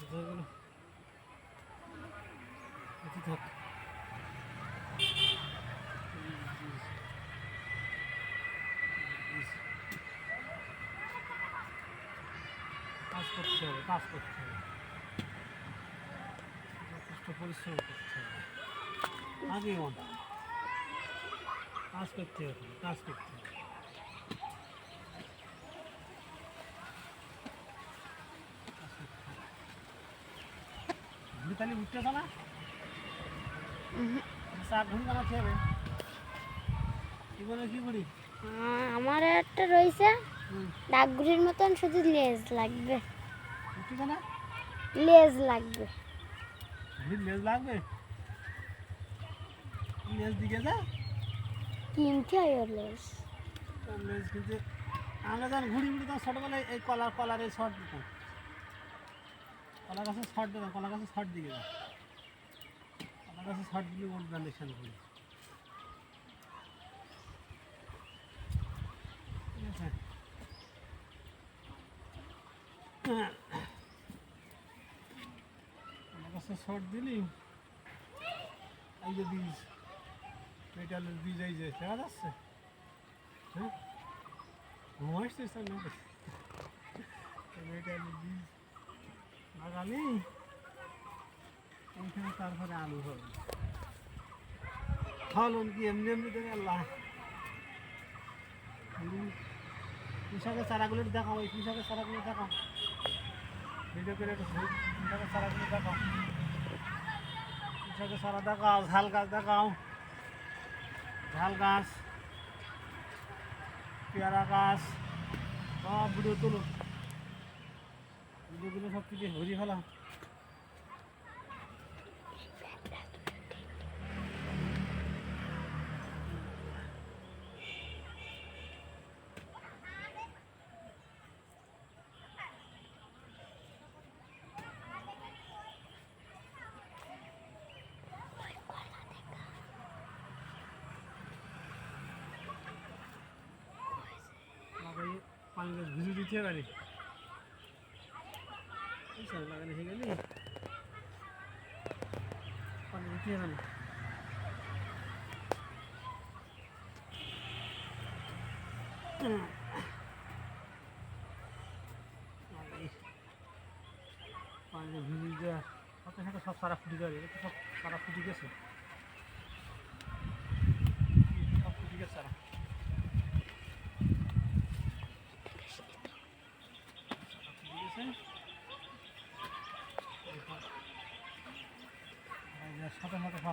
কাজ করতে হবে, কাজ করতে হবে। যথেষ্ট পরিশ্রম করতে হবে। আগে কাজ করতে হবে, কাজ করতে হবে ঘুরি তাহলে উঠতে না। চা ঘুরি বানাতে হবে কি করে কি করি আমার একটা রয়েছে। ডাকগুড়ির মতন শুধু লেজ লাগবে। উঠতে না লেজ লাগবে। লেজ লাগবে? লেজ দিকে যা। কিনতে হয় ওর লেজ। লেজ কিন্তু আমরা যখন ঘুড়ি উড়ি তখন ছোটোবেলায় এই কলার কলার এই শর্ট দিতাম। কলা গাছে শর্ট দিতাম কলা গাছে শর্ট দিকে কলা গাছে শর্ট দিলে উঠবে ইলেকশন করি কলা গাছে শর্ট দিলি, এই যে বীজ মেটালের বীজ এই যে, দেখা যাচ্ছে? হ্যাঁ? ঘুমাইছিস মেটালের বীজ। লাগালি এইখানে তারপরে আলু হবে। ফলন কি এমনি এমনি দেবে আল্লাহ। কৃষকের চারাগুলো দেখাও ওই কৃষকের চারাগুলো দেখাও। ভিডিও করে কৃষকের দেখাও। কৃষকের চারা দেখাও, ঝাল গাছ দেখাও। ঝাল গাছ, পেয়ারা গাছ, সব ভিডিও তুলো। ভিডিওগুলো সব কিছু হরি লাগাই পানি ভিজু দিতে পারি। লাগানো হয়ে গেলি পানি দিতে হবে না পানি ভিজু সাথে সব সারা ফুটি যাবে এটা সব সারা ফুটি গেছে। সব ফুটি গেছে সারা। ঠিক আছে এই যে সাথে সাথে সব